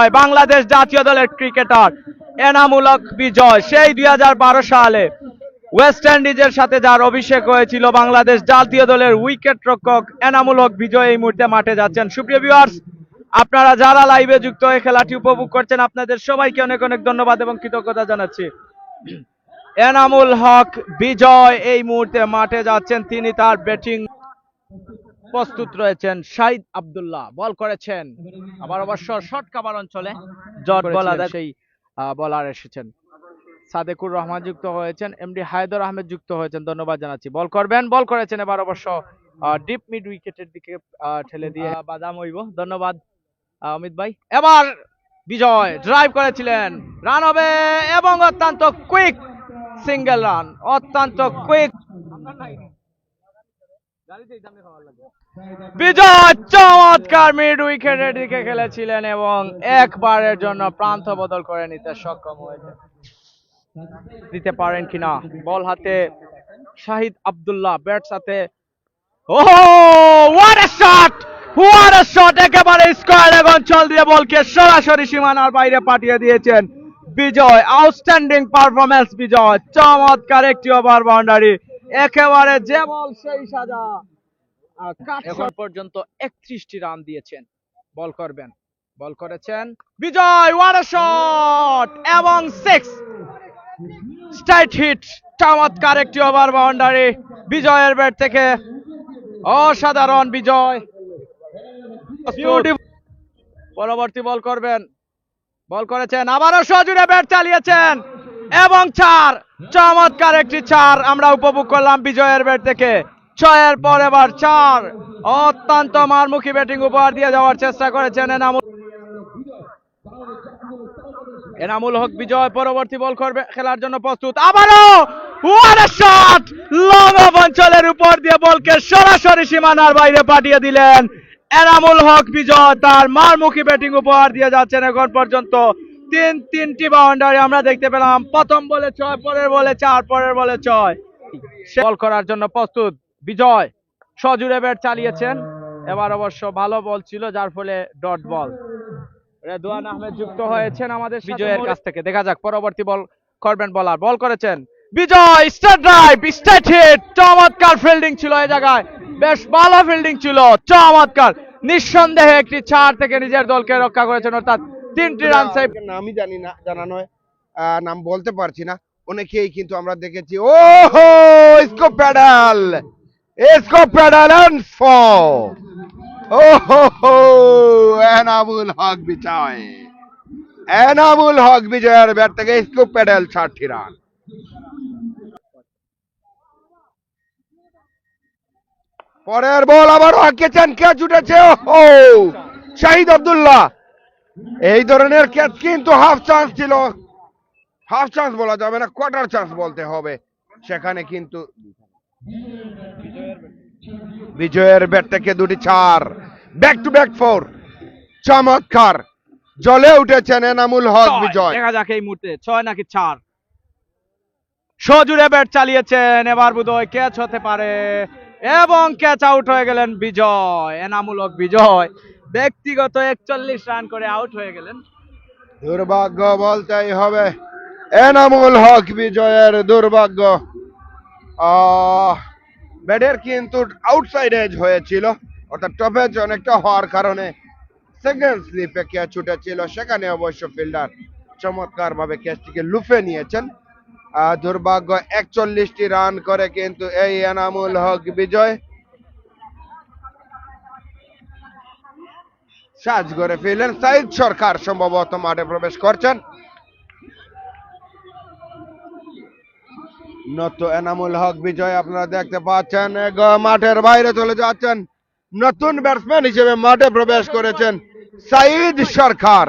বিজয় বাংলাদেশ জাতীয় দলের ক্রিকেটার এনামূলক বিজয়, সেই দুই হাজার বারো সালে। ওয়েস্ট ইন্ডিজের সাথে যার অভিষেক হয়েছিল বাংলাদেশ জাতীয় দলের উইকেট রক্ষক এনামূলক বিজয় এই মুহূর্তে মাঠে যাচ্ছেন। সুপ্রিয় ভিউয়ার্স আপনারা যারা লাইভে যুক্ত হয়ে খেলাটি উপভোগ করছেন, আপনাদের সবাইকে অনেক অনেক ধন্যবাদ এবং কৃতজ্ঞতা জানাচ্ছি। এনামুল হক বিজয় এই মুহূর্তে মাঠে যাচ্ছেন, তিনি তার ব্যাটিং প্রস্তুত রয়েছেন শাহিদ আব্দুল্লাহ। বল করেছেন। আবার অবশ্য শর্ট কাভার অঞ্চলে জট বলার সেই বলার এসেছেন। সাদেকুর রহমান যুক্ত হয়েছেন এমডি হায়দর আহমেদ যুক্ত হয়েছেন। ধন্যবাদ জানাচ্ছি। বল করবেন বল করেছেন এবার অবশ্য ডিপ মিড উইকেটের দিকে ঠেলে দিয়ে। বাদাম হইব ধন্যবাদ। অমিত ভাই। এবার বিজয় ড্রাইভ করেছিলেন। রান হবে এবং অত্যন্ত কুইক সিঙ্গেল রান অত্যন্ত কুইক বিজয় চমৎকার মিড উইকেটের দিকে খেলেছিলেন এবং একবারের জন্য প্রান্ত বদল করে নিতে সক্ষম হয়েছে। দিতে পারেন কিনা? বল হাতে। শাহিদ ব্যাট সাথে। সরাসরি সীমানার বাইরে পাঠিয়ে দিয়েছেন বিজয়। বিজয়। চমৎকার একটি ওভার বাউন্ডারি একেবারে যে বল সেই সাজা। এখন পর্যন্ত একত্রিশটি রান দিয়েছেন। বল করবেন। বল করেছেন বিজয় ওয়ার শট এবং সিক্স স্ট্রাইট হিট চমৎকার একটি ওভার বাউন্ডারি বিজয়ের ব্যাট থেকে অসাধারণ বিজয়। পরবর্তী বল করবেন। বল করেছেন আবারও সজুরে ব্যাট চালিয়েছেন। এবং চার চমৎকার একটি চার আমরা উপভোগ করলাম বিজয়ের ব্যাট থেকে। ছয়ের পর এবার চার। অত্যন্ত মারমুখী ব্যাটিং উপহার দিয়ে যাওয়ার চেষ্টা করেছেন এনামুল এনামুল হক বিজয় পরবর্তী বল করবে, খেলার জন্য প্রস্তুত। আবারও shot! লং অফ অঞ্চলের উপর দিয়ে বলকে সরাসরি সীমানার বাইরে পাঠিয়ে দিলেন এনামুল হক বিজয়। তার মারমুখী ব্যাটিং উপহার দিয়ে যাচ্ছেন এখন পর্যন্ত তিন তিনটি বাউন্ডারি আমরা দেখতে পেলাম। প্রথম বলে ছয়, পরের বলে চার, পরের বলে ছয়। বল করার জন্য প্রস্তুত। বিজয় সজুরে ব্যাট চালিয়েছেন। এবার অবশ্য ভালো বল ছিল যার ফলে ডট বল। রেদওয়ান আহমেদ যুক্ত হয়েছেন আমাদের বিজয়ের কাছ থেকে। দেখা যাক পরবর্তী বল করবেন বলার। বল করেছেন Bijoy straight drive straight hit চমৎকার ফিল্ডিং ছিল এই জায়গায়। বেশ ভালো ফিল্ডিং ছিল চমৎকার। নিঃসন্দেহে একটি চার থেকে নিজের দলকে রক্ষা করেছেন অর্থাৎ তিনটি রান সেভ নামই জানি না জানা নয়। নাম বলতে পারছি না। অনেকেই কিন্তু আমরা দেখেছি। ও হো ইসকো প্যাডাল ইসকো প্যাডাল এন্ড ফোর ও হো হো এনামুল হক বিজয় এনামুল হক বিজয়ের ব্যাট থেকে ইসকো প্যাডাল ষাটটি রান পরের বল আবার হাঁকেছেন ক্যাচ উঠেছে ও শাহিদ আব্দুল্লাহ। এই ধরনের ক্যাচ কিন্তু হাফ চান্স ছিল। হাফ চান্স বলা যাবে না কোয়ার্টার চান্স বলতে হবে। সেখানে কিন্তু বিজয়ের ব্যাট থেকে দুটি চার ব্যাক টু ব্যাক ফোর চমৎকার। জলে উঠেছেন এনামুল হক বিজয়। দেখা যাক এই মুহূর্তে। ছয় নাকি চার সজুরে ব্যাট চালিয়েছেন এবার বোধহয় ক্যাচ হতে পারে। এবং ক্যাচ আউট হয়ে গেলেন বিজয়। এনামুল হক বিজয়। ব্যক্তিগত একচল্লিশ রান করে আউট হয়ে গেলেন। দুর্ভাগ্য বলতেই হবে। এনামুল হক বিজয়ের দুর্ভাগ্য। ব্যাটের কিন্তু আউটসাইড এজ হয়েছিল। অর্থাৎ টপ এজ অনেকটা হওয়ার কারণে সেকেন্ড স্লিপে ক্যাচ ছুটেছিল সেখানে অবশ্য ফিল্ডার চমৎকার ভাবে ক্যাচটিকে লুফে নিয়েছেন। দুর্ভাগ্য একচল্লিশটি রান করে কিন্তু এই এনামুল হক বিজয়। সাজ করে ফিরলেন সাইদ সরকার সম্ভবত মাঠে প্রবেশ করছেন। নত এনামুল হক বিজয় আপনারা দেখতে পাচ্ছেন। মাঠের বাইরে চলে যাচ্ছেন। নতুন ব্যাটসম্যান হিসেবে মাঠে প্রবেশ করেছেন সাইদ সরকার।